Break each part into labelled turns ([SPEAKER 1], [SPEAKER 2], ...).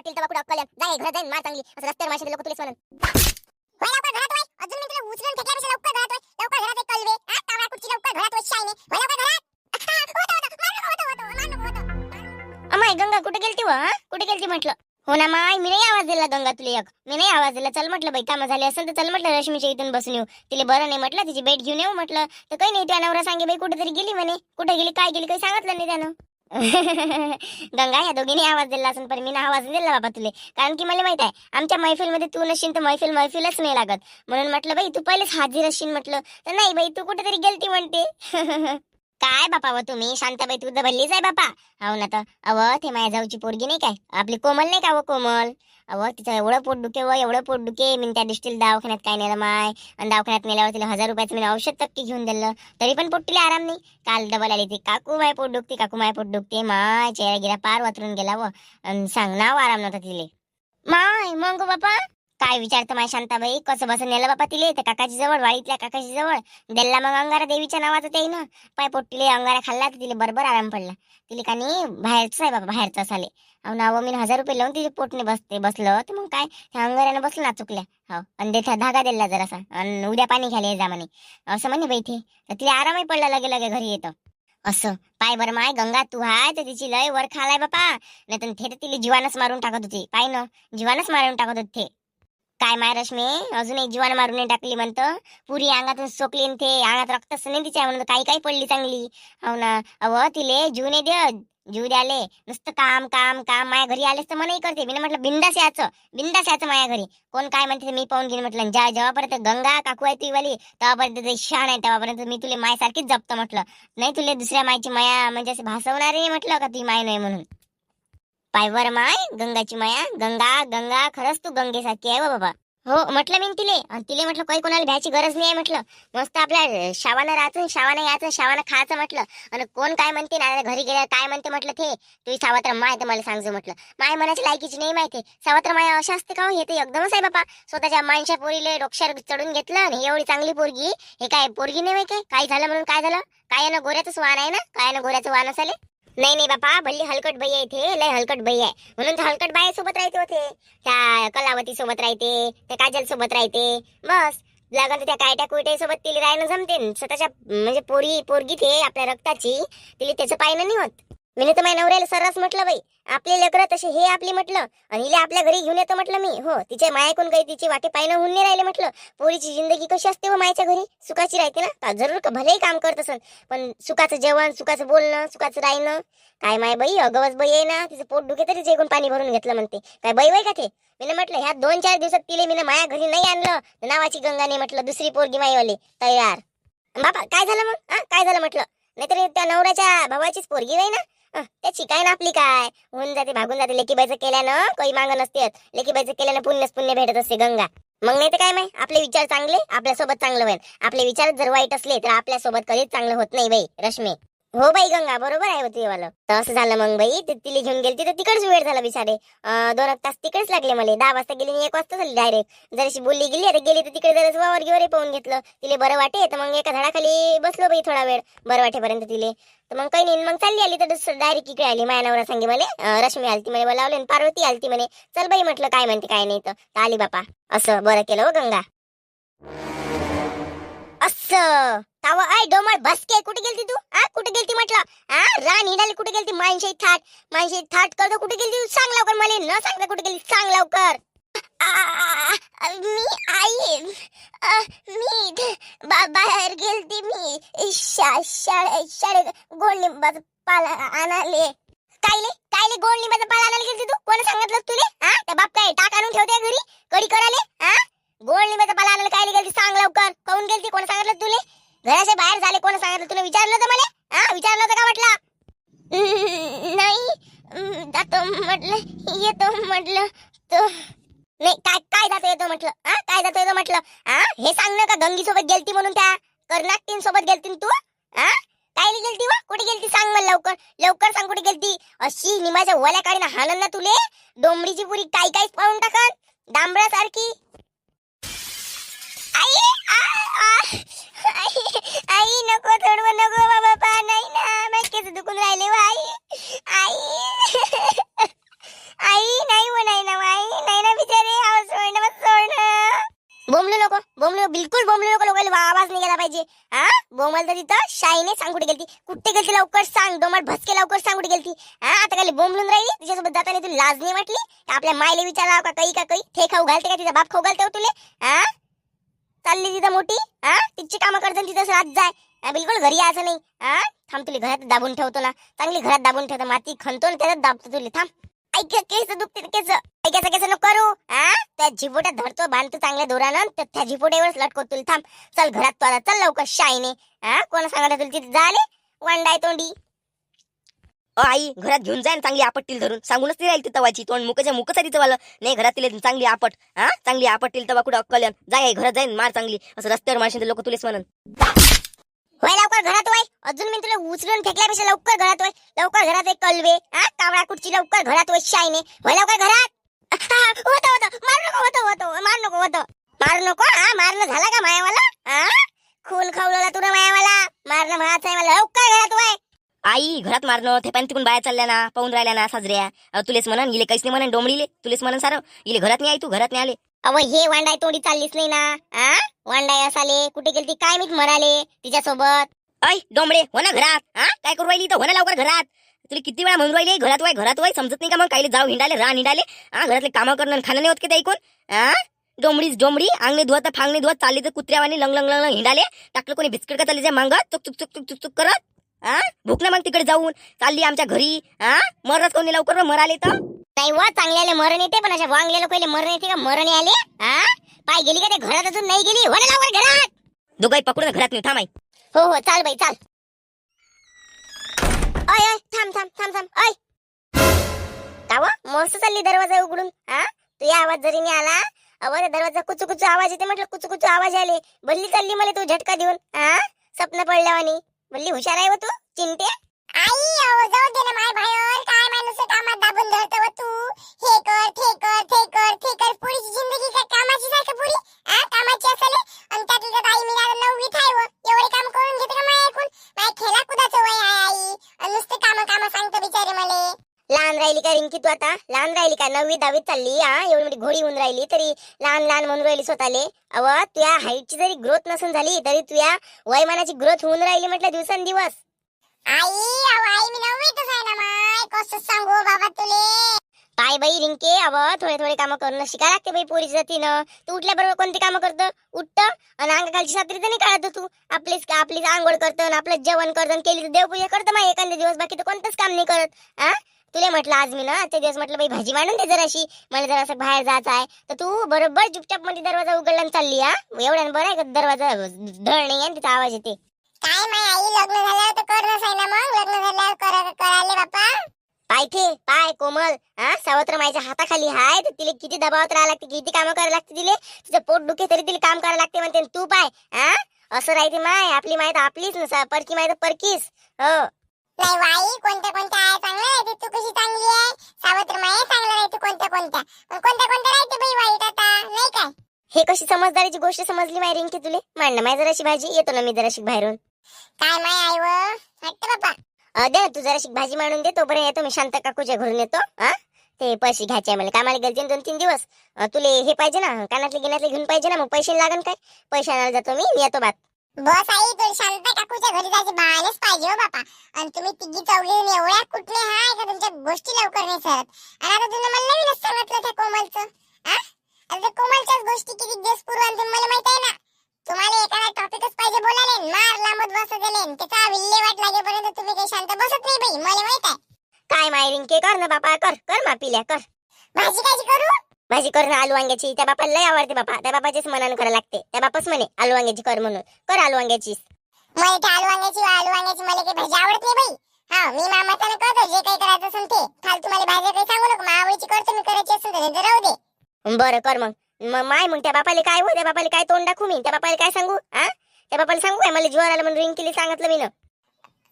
[SPEAKER 1] पटतील तेव्हा कुठं अक्कल जाय जा हे घरात जाईन मार चांगली. असं रस्त्यावर माशी लोक तुला म्हणून. होय लवकर घरात होय. अजून मी तुला उचलून फेकल्यापेक्षा लवकर घरात होय. लवकर घरात एक कळवे हा कावळा कुठची लवकर घरात होय शायने होय लवकर घरात?
[SPEAKER 2] अमाय गंगा कुठे गेलती व कुठे गेलती म्हटलं? हो ना माय मी नाही आवाज दिला गंगा तुला एक. मी नाही आवाज दिला. चल म्हटलं बाई कामं झाली असेल तर चल म्हटलं रश्मीच्या इथून बसून येऊ. तिला बरं नाही म्हटलं तिची भेट घेऊन येऊ म्हटलं. तर काही नाही त्या नवरा सांगे बाई कुठेतरी गेली म्हणे. कुठे गेली काय गेली काही सांगितलं नाही त्यानं. गंगा या दोघींनी आवाज दिला असेल पण मी ना आवाज दिला बाबा तुले. कारण की मला माहीत आहे आमच्या मैफिलमध्ये तू नशील तर मैफिल मैफिलच नाही लागत. म्हणून म्हटलं बाई तू पहिलेच हाजीर असशील म्हटलं. तर नाही बाई तू कुठेतरी गेलती म्हणते. काय बापा व तुम्ही? शांताबाई तू तर आहे बापा. हो ना तर अव ते माझ्या जाऊची पोरगी नाही काय? आपली कोमल नाही का व कोमल? अव तिचं एवढं पोट दुखे व एवढं पोट दुखे. मी त्या दृष्टीला दवाखान्यात काय नेलं माय? आणि दवाखान्यात नेल्यावर तिला हजार रुपयाचं मी औषध तक्की घेऊन दिलं. तरी पण पोट्टीला आराम नाही. काल डबल आली ती. काकू माय पोट दुखते काकू माय पोट दुखते. माय चेहरा गेला पार वातरून गेला व. अन सांग नाव आराम नव्हता तिले. माय मग बापा! काय विचारतं माय शांताबाई? कसं बसं नेलं बापा तिले? त्या काकाची जवळ वाळीतल्या काकाची जवळ. दिल्ला मग अंगारा देवीच्या नावाचं ते ना पाय पोट्टीले अंगारा खाल्ला तर तिला बरोबर आराम पडला. तिला का नाही बाहेरचं आहे बाबा बाहेरचं साले अहो ना मी हजार रुपये लावून तिथे पोटने बसते बसलं तर मग काय? त्या अंगाऱ्यानं बसलं ना चुकल्या. हो आणि देथा धागा दिला जरासा. आणि उद्या पाणी घ्यायला ये जा म्हणे. असं म्हणे बाई ते. तर तिला आरामही पडला लगे लगे घरी येतं. असं. पाय बरं माय गंगा तू हाय तर तिची लय वर खालाय बापा. नाही तर ते तर तिला जीवानच मारून टाकत होती. पाय ना. जीवानच मारून टाकत होते. काय माय रश्मी? अजून एक जीवान मारून नाही टाकली म्हणतं. पुरी अंगातून सोकली न ते अंगात रक्तच नाही तिच्या म्हणतो काही काही पडली चांगली. हो ना. अव तिले जीव नाही दे जीव द्याले. नुसतं काम काम काम. माया घरी आलेस तर मनाही करते. मी म्हटलं बिंदास याचं. बिंदास याचं माया घरी. कोण काय म्हणते मी पाहून घेईन म्हटलं. ज्या जेव्हापर्यंत गंगा काकू आहे ती वाली तेव्हापर्यंत ते शान आहे. तेव्हापर्यंत मी तुला मायासारखीच जपतो म्हटलं. नाही तुला दुसऱ्या मायची माया म्हणजे असं भासवणारे म्हटलं का ती माय नाही म्हणून? पायवर माय गंगाची माया गंगा गंगा खरंच तू गंगेसारखी आहे हो बाबा. हो म्हटलं मी तिले. आणि तिले म्हटलं काही कोणाला भ्यायची गरज नाही आहे म्हटलं. मस्त आपल्या शावानं राहायचं शावानं यायचं शावानं खायचं म्हटलं. आणि कोण काय म्हणते ना घरी गेल्यावर काय म्हणते म्हटलं ते? तुझी सावत्र माय तर मला सांगजो म्हटलं. माय मनाची लायकीची नाही माहिती. सावत्र माय अशा असते का हो? हे? तर एकदमच आहे बापा. स्वतःच्या माणशा पोरीले डोक्यावर चढून घेतलं आणि एवढी चांगली पोरगी. हे काय पोरगी नाही माहिती काय? झालं म्हणून काय झालं? काय यानं गोऱ्याचंच वाण आहे ना? काय ना गोऱ्याचं वाण असेल नाही नाही बापा भल्ली हलकट बाई आहे इथे लय हलकट बाई आहे. म्हणून तर हलकट बाई सोबत राहते होते त्या कलावती सोबत राहते त्या काजल सोबत राहते. बस. लागल त्या कायट्या कुयट्या सोबत तिला राहणं जमते. स्वतःच्या म्हणजे पोरी पोरगी ते आपल्या रक्ताची. तिला त्याचं पायनं नाही होत. मी तर माझ्या नवऱ्याला सर्रास म्हटलं बाई. आपले लेकरं तसे हे आपली म्हटलं. आणि हिला आपल्या घरी घेऊन येतो म्हटलं मी. हो तिच्या मायाकून काही तिची वाटे पायनं होऊन नाही राहिले म्हटलं. पोरीची जिंदगी कशी असते हो मायच्या घरी? सुखाची राहते ना? का जरूर का भलेही काम करत असन. पण सुखाचं जेवण सुखाचं बोलणं सुखाचं राहणं. काय माय बाई अगवच बाई आहे ना? तिचं पोट दुखे तरी जेकून पाणी भरून घेतलं म्हणते. काय बाई बाई का ते? मी म्हटलं ह्या दोन चार दिवसात तिले मी माया घरी नाही आणलं. नावाची गंगाने म्हटलं दुसरी पोरगी माईवाले. तयार. बापा काय झालं मग? हा? काय झालं म्हटलं? नाहीतर त्या नवऱ्याच्या भावाचीच पोरगी नाही ना? अं, त्याची काय ना आपली काय? होऊन जाते भागून जाते. लेकीबाईचं केल्यानं काही मागं नसते लेकीबाईचं केल्यानं पुण्यच पुण्य भेटत असते गंगा. मग नाही तर काय माहिती? आपले विचार चांगले आपल्यासोबत चांगलं होईल. आपले विचार जर वाईट असले तर आपल्यासोबत कधीच चांगलं होत नाही बाई रश्मी. हो बाई गंगा बरोबर आहे ते वालं तर असं झालं मग बाई तिला घेऊन गेली तर तिकडच वेळ झाला बिचारे. दोन एक तास तिकडेच लागले मला. दहा वाजता गेली एक वाजता झाली डायरेक्ट जराशी बोलली गेली आता गेली तर तिकडे जरा वावर गिवर पाहून घेतलं. तिले बरं वाटे तर मग एका झाडाखाली बसलो बाई थोडा वेळ. बरं वाटेपर्यंत तिले. तर मग काही नाही मग चालली आली तर डायरेक्ट इकडे आली माया नवरा सांगे मला. रश्मी आलती मला बोलावले आणि पार्वती आलती म्हणे. चल बाई म्हटलं काय म्हणते काय नाही तर. तर आली बापा. असं बरं केलं हो गंगा. असं. तावा आय डोमळ बसके कुठे गेलती तू? आ कुठे गेलती म्हटलं? आ रान हिडाली कुठे गेलती? मानशी थाट मानशी थाट करतो कुठे गेलती तू? सांग लवकर मला न सांगता कुठे गेली सांग लवकर. मी आई मी बाहेर गेलती मी. शाळे शाळे गोड पाला आणाले. कायले? कायले गोलिंबाचा पाला आणायला गेलती तू? कोण सांगितलं तुले? हा त्या बाप काय टाक आणून ठेवते घरी कडी कराले हा गोलिंबाचा पाला आणायला कायले गेलती? सांग लवकर. काऊन गेलती? कोण सांगितलं तुले? घराच्या बाहेर झाले कोण सांगितलं? तुला विचारलं तर मला? हा विचारलं तर का म्हटलं? नाही. जातो म्हटलं. येतो म्हटलं. तो नाही काय काय जातो येतो म्हटलं? हा काय जातो येतो म्हटलं? हा हे सांग ना का गंगी सोबत गेलती म्हणून त्या कर्नाटकीन सोबत गेलती तू? हा? काय गेलती वा? कुठे गेलती सांग मला लवकर. लवकर सांग कुठे गेलती? अशी निमाच्या ओल्या काढीन हाणन ना तुले? डोंबरीची पुरी काय काय पाहून टाकन? डांबरासारखी. आई आ, आ, आई आई नको सोडव नको बाबा. नाही ना मॅकेच दुखून राहिले आई. आई. आई नाही हो नाही ना आई. नाही ना बिचारे आवाज नको बोंबलू बिलकुल बोंबलू नको लोकांना आवाज निघाला पाहिजे. हा? बोंबल तर तिथं शाईने सांग कुठे गेलती. कुठे गेलती लवकर सांग डोमाट भसके लवकर सांग कुठे गेलती. हा? आता काही बोंबलून राहिली तिच्यासोबत जाताना तुला लाज वाटली. आपल्या मायले विचारा का काही का काही? थे खाऊ घालते का तिचा बाप खाऊ घालते हो तुले? हा? चालली तिथं मोठी हा? तिची कामं करते तिथं रात जाय. बिलकुल घरी यायचं नाही. हा? थांब तुला घरात दाबून ठेवतो ना. चांगली घरात दाबून ठेवतो. माती खणतो ना त्याच्यात दाबतो तुला. थांब. ऐक केस दुखते केस. ऐकायचं केस नको करू. हा? त्या झिपोट्या धरतो बांधतो चांगल्या दोरानं तर त्या झिपोट्यावरच लटको तुला. थांब. चल घरात तू आता. चल लवकर शाईने. हा? कोण सांगायला तुला? तिथे झाले वंडाय तोंडी.
[SPEAKER 3] आई घरात घेऊन जाईन चांगली आपट धरून. सांगूनच ती राहील ती तवाची. तोंड मुकाच्या मुकच आहे नाही घरात तिला चांगली आपट. हा? चांगली आपट तिला तवा कुठं अक्कल जाय आई, घरात जाईन मार चांगली. असं रस्त्यावर मारशील लोक तुलेच म्हणून.
[SPEAKER 2] होय लवकर घरात होय अजून मी तुला उचलून फेकल्यापेक्षा लवकर घरात होय लवकर घरात एक कलवे. हा? कावळा कुठची? लवकर घरात होय शाईने. होय लवकर घरात. होत होत. मार नको होत होत. मार नको होत. मार नको हा? मारणं झाला का मायावाला? हा? खून खवलवला तुला मायावाला. मारणं महाच आहे मला लवकर घरात होय
[SPEAKER 3] आई घरात मारणं ते पण तिकडून बाहेर चालल्या ना पाहून राहिल्या ना साजऱ्या. अ, तुलेच म्हणन इले काहीच नाही म्हणन डोमडीले तुलेच म्हणन सारं. इले घरात नाही आई तू घरात नाही आले.
[SPEAKER 2] अव हे वांडाय तोंडी चाललीच नाही ना आ? वांडाय असाले कुठे गेलती काय मी मराले तिच्यासोबत?
[SPEAKER 3] ऐ डोंबडे हो ना घरात हा काय करू राहिली तर हो ना लवकर घरात. तुला किती वेळा म्हणून राहिली घरात वाय घरात वाय समजत नाही का मग? काही जाऊ हिंडाले रान हिंडाले? हा घरातले कामं करणं खाणं नाही होत की ते ऐकून? हा डोंबडीच डोंबडी अंगणे धुवत फांगणे धुवत चालली तर कुत्र्यावानी लंग लंग लंग लंग हिंडाले. टाकलं कोणी बिस्किट का चालली मांगत? चुक चुक चुक चुक चुक चुक करत? हा? भूक ना मग तिकडे जाऊन. चालली आमच्या घरी. हा? मरत कोणी लवकर मराले तर.
[SPEAKER 2] नाही व चांगल्याले मरण येते पण अशा वांगलेलं पहिले मरण येते का? मरण आले? हा? पाय गेली का ते? घरात अजून नाही गेली? हो ना लवकर घरात.
[SPEAKER 3] दोघाही पकडून घरात नाही थांबाई
[SPEAKER 2] हो हो चाल बाई चाल. अय अय थांब थांब थांब थांब अय काव मस्त चालली दरवाजा उघडून. हा? तुझ्या आवाज जरी नाही आला अव दरवाजा कुचू कुचू आवाज येते म्हटलं कुचू कुचू आवाज आले बल्ली चालली मला तू झटका देऊन. हा? स्वप्न पडल्यावानी. बोलली हुशार आहे व तू? चिंटे
[SPEAKER 1] आई अहो जाऊ दे ना माय बाहेर. काय माणूस कामात दाबून धरतो व तू? हे कर ते कर ते कर ते कर. पुरीची जिंदगी काय कामाची सारखं पुरी? आ कामाची असेल? आणि त्या तुझ्या आई मी आता नववीत आहे व. एवढे काम करून घेते का माय ऐकून? माय खेळा कुदाचं वय आहे आई. आणि नुसते काम काम सांगतो बिचारे मले.
[SPEAKER 2] लहान राहिली का रिंकी तू आता? लहान राहिली का? नववी दहावीत चालली हा एवढी मोठी घोडी होऊन राहिली तरी लहान लहान म्हणून राहिली स्वतःले. अव तुझ्या हाईटची जरी ग्रोथ नसून झाली तरी तुझ्या वयमानाची ग्रोथ होऊन राहिली म्हटलं दिवसेंदिवस.
[SPEAKER 1] आई अहो आई मी नववीतच आहे ना माय. कसं सांगू बाबा तुले?
[SPEAKER 2] काय बाई रिंके अव थोडे थोडे कामं करणं शिकाय लागते बाई पोरीची जातीनं. तू उठल्याबरोबर कोणती कामं करतं? उठतं आणि अंगाखालची सात्री तर नाही काढत तू. आपलीच आपलीच आंघोळ करतं आणि आपलं जेवण करतं आणि केली तर देवपूजा करतं माय एखाद्या दिवस. बाकी तर कोणतंच काम नाही करत हा तुला म्हटलं आज मी ना आजच्या दिवस म्हटलं बाई भाजी मांडून दे जराशी. मला जरासं बाहेर जायचं आहे. तर तू बरोबर चुपचापमध्ये दरवाजा उघडला चालली हा? एवढ्यानं बरं आहे का दरवाजा धड नाही आणि तिचा आवाज येते.
[SPEAKER 1] काय माय आई लग्न झाल्यावर तर करणंच आहे ना मग? लग्न झाल्यावर कर करायले बापा.
[SPEAKER 2] पाय थे पाय कोमल. हा? सावत्र मायच्या हाताखाली हाय तर तिला किती दबावात राहावं लागते किती कामं करायला लागते तिले? तिचं पोट दुखे तरी तिला काम करायला लागते म्हणते तू पाय हा? असं राहते माय आपली माय तर आपलीच नसा परकी माय तर परकीस हो.
[SPEAKER 1] नाही वाई कोणत्या कोणत्या आहे? चांगलं राहते तू? कशी चांगली आहे? सावत्र माय चांगलं राहते कोणत्या कोणत्या? कोणत्या कोणत्या राहते बाई वाईट आता? नाही काय?
[SPEAKER 2] हे कशी समजदारीची गोष्ट समजली माय रिंकी तुले? मांड माय जराशी भाजी येतो ना मी जराशी बाहेरून.
[SPEAKER 1] काय माय आई व? हट्ट बापा.
[SPEAKER 2] अ, दे तू जराशी भाजी मांडून दे तोपर्यंत येतो मी शांत काकूच्या घरून येतो हा ते पैसे घ्यायचे आहे मला. कामाला गेलते दोन तीन दिवस. अ, तुले हे पाहिजे ना कानातले गिनातले घेऊन पाहिजे ना मग पैसे लागन काय? पैसे आणायला जातो मी मी येतो बात.
[SPEAKER 1] बस आई तू शांत काकूच्या घरी जायचे पाहिजे हो बापा. आणि तुम्ही तिघी चौघी एवढ्या कुठले हाय का तुमच्या गोष्टी लवकर नाही सरत आणि आता मला नवीनच सांगितलं त्या कोमलचं. आता कोमलच्याच गोष्टी किती दिवस पूर्व आणि तुम्हाला माहीत आहे ना? तुम्हाला एखादा टॉपिकच पाहिजे बोलायला मार लांबत बसत गेले त्याचा विल्हेवाट लागेपर्यंत तुम्ही काही शांत बसत नाही बाई मला माहीत आहे.
[SPEAKER 2] काय माय रिंके कर ना बापा कर कर मा पिल्या कर.
[SPEAKER 1] भाजी कायची करू?
[SPEAKER 2] भाजी कर ना आलू वांग्याची. त्या बापाला लय आवडते बापा. त्या बापाचीच मनानं करायला लागते. त्या बापाच म्हणे आलू वांग्याची कर म्हणून. कर आलू वांग्याची
[SPEAKER 1] मला आलू वांग्याची आलू वांग्याची मला काही भाजी आवडत नाही बाई. हा मी मामाताने करतो. जे काही करायचं असेल ते. फालतू मला भाजी काही सांगू नको. आवडीची करतो मी करायची असेल तर नाही तर राहू दे.
[SPEAKER 2] बरं कर मग. मग माय मग त्या बापाले काय हो? त्या बापाले काय तोंड दाखवू मी? त्या बापाले काय सांगू? हा? त्या बापाला सांगू काय? मला जीवर आला म्हणून रिंकीला सांगितलं मी ना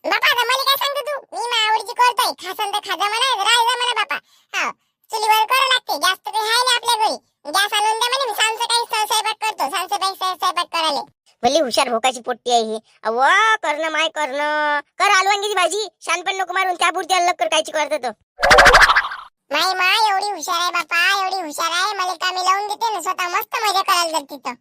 [SPEAKER 1] बापा मला काय सांगतो तू? मी मा आवडीची करतोय. खासन तर खाजा म्हणा राहायचा म्हणा बापा. हा. चुलीवर करावं लागते. गॅस तर काही आहे ना आपल्या घरी. गॅस आणून द्या म्हणे मी स्वयंपाक करतो. स्वयंपाक करायला.
[SPEAKER 2] भले हुशार भोकाची पोट्टी आहे ही. अव करणं माय करणं. कर आलू वांग्याची भाजी शानपण नको मारून त्यापुरती अलग कर कायची करत
[SPEAKER 1] नाही मा एवढी हुशार आहे बापा एवढी हुशार आहे. मला कामी लावून देते ना. स्वतः मस्त मजा करायला जाते तिथं